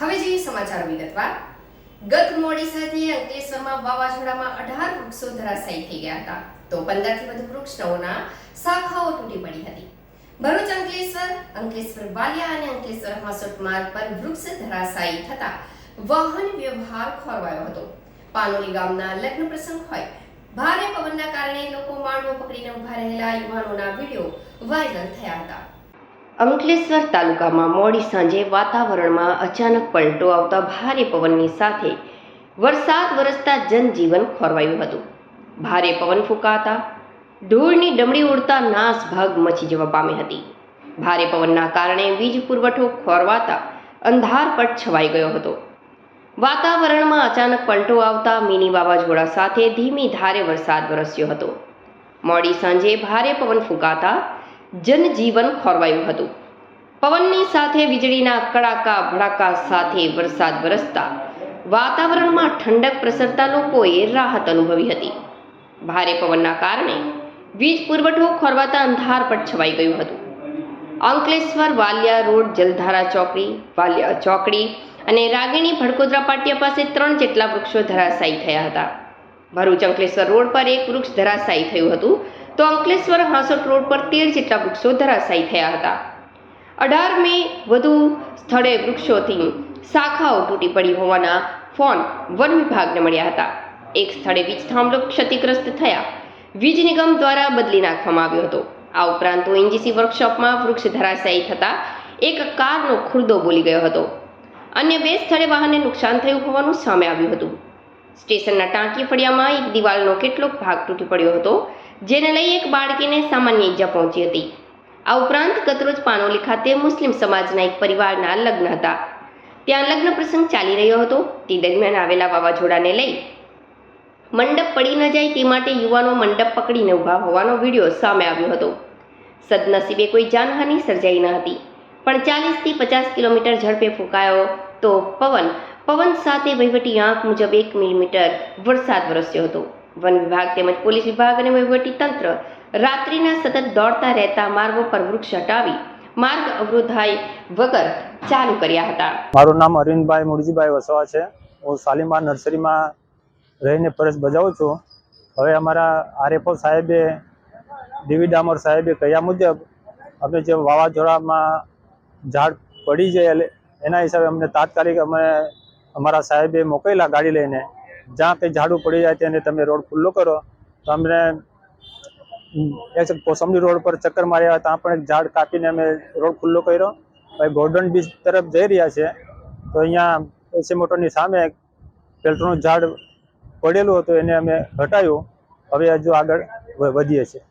હવે જે સમાચાર વિગતવાર. ગત મોડી સાથે અંકલેશ્વરમાં વાવાઝોડામાં અઢાર વૃક્ષો ધરાશાયી થઈ ગયા હતા. તો પંદરથી વધુ વૃક્ષોના શાખાઓ તૂટી પડી હતી. ભરૂચ, અંકલેશ્વર અંકલેશ્વર વાલિયા અને અંકલેશ્વર હાસોટ માર્ગ પર વૃક્ષ ધરાશાયી થતા વાહન વ્યવહાર ખોરવાયો હતો. પાનોલી ગામના લગ્ન પ્રસંગ હોય, ભારે પવનના કારણે લોકો માંડવો પકડીને ઊભા રહેલા યુવાનોના વીડિયો વાયરલ થયા હતા. અંકલેશ્વર તાલુકામાં મોડી સાંજે વાતાવરણમાં અચાનક પલટો આવતા ભારે પવનની સાથે વરસાદ વરસતા જનજીવન ખોરવાયું હતું. ભારે પવન ફૂંકાતા ધૂળની ડમડી ઉડતા નાસભાગ મચી જવા પામી હતી. ભારે પવનના કારણે વીજ પુરવઠો ખોરવાતા અંધારપટ છવાઈ ગયો હતો. વાતાવરણમાં અચાનક પલટો આવતા મિની વાવાઝોડા સાથે ધીમી ધારે વરસાદ વરસ્યો હતો. મોડી સાંજે ભારે પવન ફૂંકાતા જનજીવન ખોરવાયું હતું. પવનની સાથે વીજળીના કડાકા ભડાકા સાથે વરસાદ વરસતા વાતાવરણમાં ઠંડક પ્રસરતા લોકોએ રાહત અનુભવી હતી. ભારે પવનના કારણે વીજ પુરવઠો ખોરવાતા અંધાર પર છવાઈ ગયું હતું. અંકલેશ્વર વાલિયા રોડ, જલધારા ચોકડી, વાલિયા ચોકડી અને રાગીણી ભડકોદરા પાટિયા પાસે ત્રણ જેટલા વૃક્ષો ધરાશાયી થયા હતા. ભરૂચ અંકલેશ્વર રોડ પર એક વૃક્ષ ધરાશાયી થયું હતું. તો અંકલેશ્વર હાંસોટ રોડ પર તેર જેટલા વૃક્ષો ધરાશાયી થયા હતા. અઢાર મે વધુ સ્થળે વૃક્ષોથી શાખાઓ તૂટી પડી હોવાના ફોન વન વિભાગને મળ્યા હતા. એક સ્થળે વીજ થાંભલો ક્ષતિગ્રસ્ત થયા. વીજ નિગમ દ્વારા બદલી નાખવામાં આવ્યો હતો. આ ઉપરાંત ઓએનજીસી વર્કશોપમાં વૃક્ષ ધરાશાયી થતા એક કારનો ખુરદો બોલી ગયો હતો. અન્ય બે સ્થળે વાહનને નુકસાન થયું હોવાનું સામે આવ્યું હતું. સ્ટેશનના ટાંકી ફળિયામાં એક દિવાલનો કેટલોક ભાગ તૂટી પડ્યો હતો, જેને લઈ એક બાળકીને સામાન્ય ઈજા પહોંચી હતી. આ ઉપરાંત કતરોજ પાનોલી ખાતે મુસ્લિમ સમાજના એક પરિવારના લગ્ન હતા. ત્યાં લગ્ન પ્રસંગ ચાલી રહ્યો હતો. તે દરમિયાન આવેલા વાવાઝોડાને લઈ મંડપ પડી ન જાય તે માટે યુવાનો મંડપ પકડીને ઊભા હોવાનો વીડિયો સામે આવ્યો હતો. સદનસીબે કોઈ જાનહાનિ સર્જાઈ ન હતી. પણ ચાલીસથી પચાસ કિલોમીટર ઝડપે ફૂંકાયો તો પવન સાથે વહીવટી આંક મુજબ એક મિલીમીટર વરસાદ વરસ્યો હતો. વન વિભાગ તેમજ પોલીસ વિભાગ અને વહીવટી તંત્ર રાત્રિના સતત દોડતા રહેતા માર્ગો પર વૃક્ષ હટાવી માર્ગ અવરોધાય વગર ચાલુ કર્યા હતા. મારું નામ અરવિંદભાઈ મુરજીભાઈ વસવા છે. હું શાલીમાર નર્સરીમાં રહીને ફરજ બજાવું છું. હવે અમારા આરએફઓ સાહેબે, ડીવી ડામર સાહેબે કહ્યા મુજબ, અમે જે વાવાઝોડામાં ઝાડ પડી જાય એના હિસાબે અમને તાત્કાલિક અમે અમારા સાહેબે મોકલેલા ગાડી લઈને, જ્યાં કંઈ ઝાડું પડી જાય તેને તમે રોડ ખુલ્લો કરો. તો અમને કોસંબલી રોડ પર ચક્કર માર્યા ત્યાં પણ એક ઝાડ કાપીને અમે રોડ ખુલ્લો કર્યો. હવે ગોર્ડન બીચ તરફ જઈ રહ્યા છે. તો અહીંયા એસી મોટરની સામે પેટ્રોલનું ઝાડ પડેલું હતું, એને અમે હટાવ્યું હવે હજુ આગળ વધીએ છીએ.